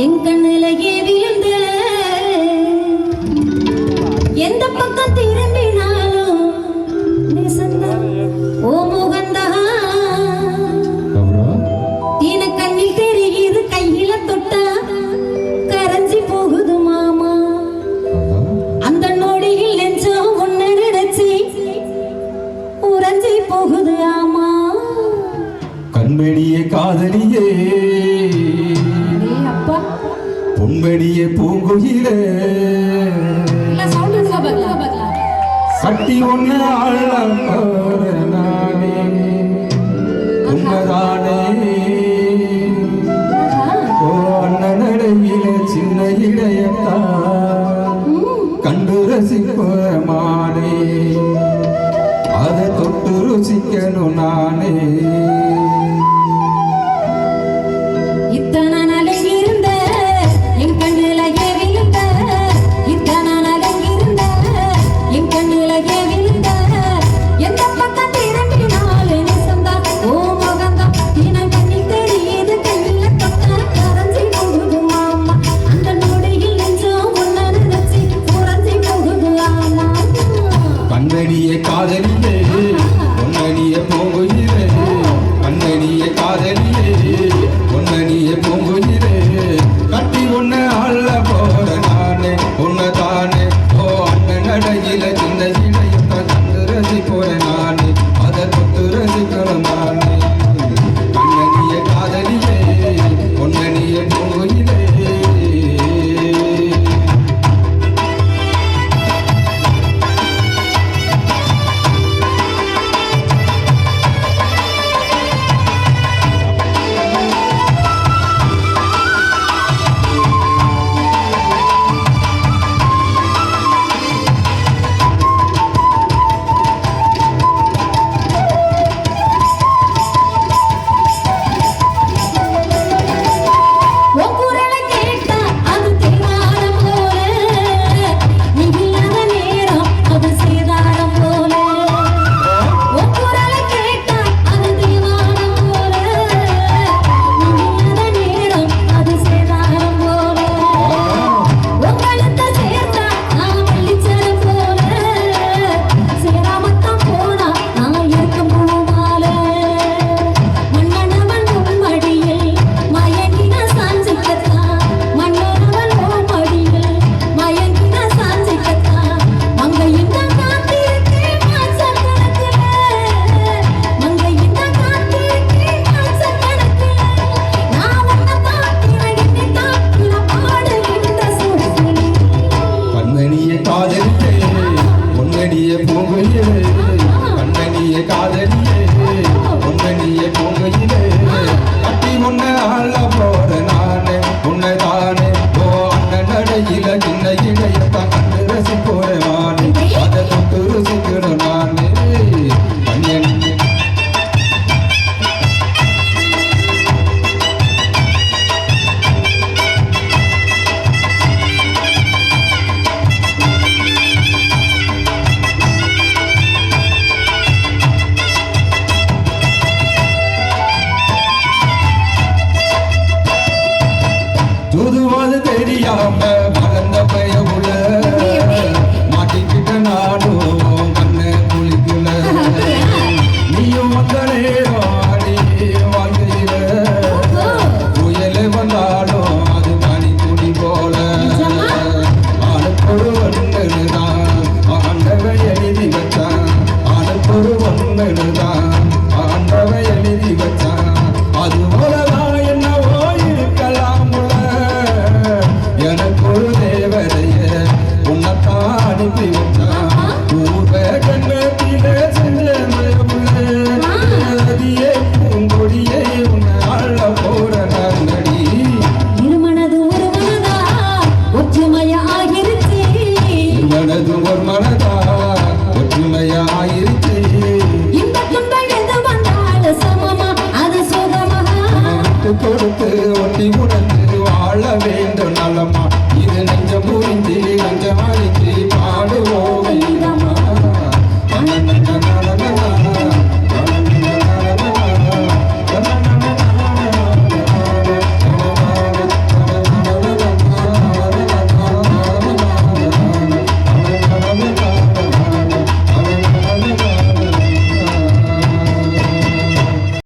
என் கண்ணிலேயே விழுந்த எந்த பக்கம் திரு பொங்கடிய பூங்குயிலே. சட்டி ஒன்று ஆள் to go